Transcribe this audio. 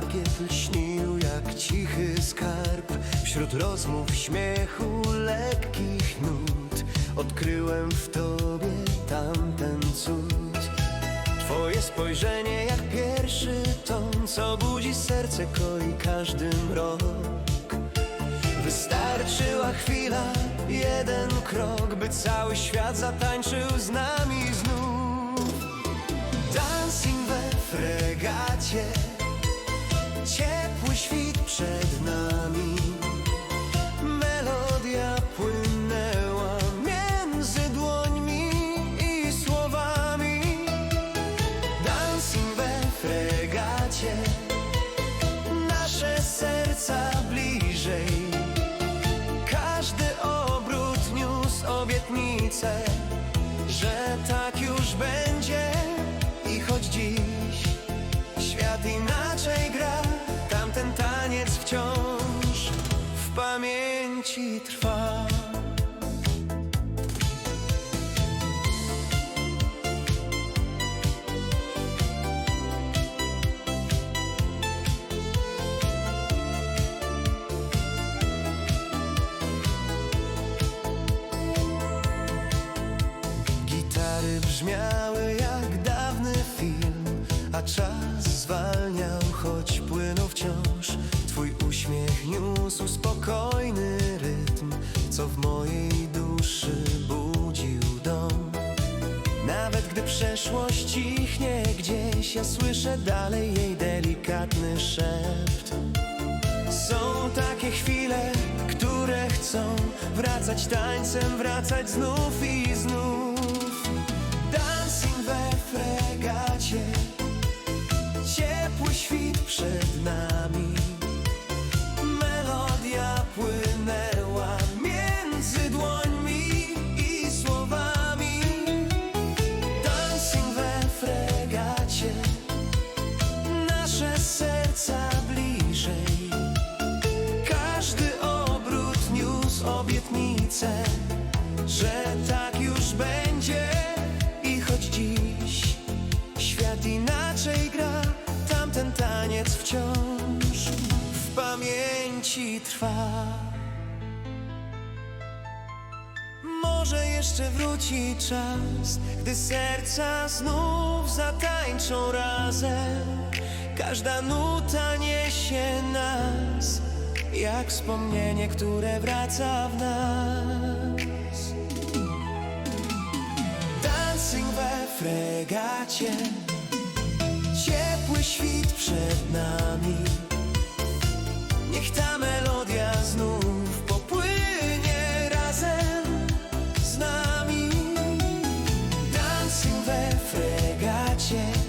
parkiet lśnił jak cichy skarb. Wśród rozmów, śmiechu, lekkich nut Odkryłem w tobie tamten cud. Twoje spojrzenie jak pierwszy ton Co budzi serce, koi każdy mrok. Wystarczyła chwila, jeden krok By cały świat zatańczył z nami znów. Dancing Nasze serca bliżej. Każdy obrót niósł obietnicę Że tak już będzie. I choć dziś Świat inaczej gra Tamten taniec wciąż W pamięci trwa brzmiały jak dawny film A czas zwalniał, choć płynął wciąż. Twój uśmiech niósł spokojny rytm Co w mojej duszy budził dom. Nawet gdy przeszłość cichnie gdzieś Ja słyszę dalej jej delikatny szept. Są takie chwile, które chcą wracać tańcem, wracać znów i znów. Dancing we fregacie, ciepły świt przed nami. Melodia płynęła między dłońmi i słowami. Dancing we fregacie, nasze serca bliżej. Każdy obrót niósł obietnicę, że tak już będzie. Inaczej gra, tamten taniec wciąż w pamięci trwa. Może jeszcze wróci czas, gdy serca znów zatańczą razem. Każda nuta niesie nas, jak wspomnienie, które wraca w nas. Dancing we fregacie, nowy świt przed nami. Niech ta melodia znów popłynie razem z nami. Dancing we fregacie.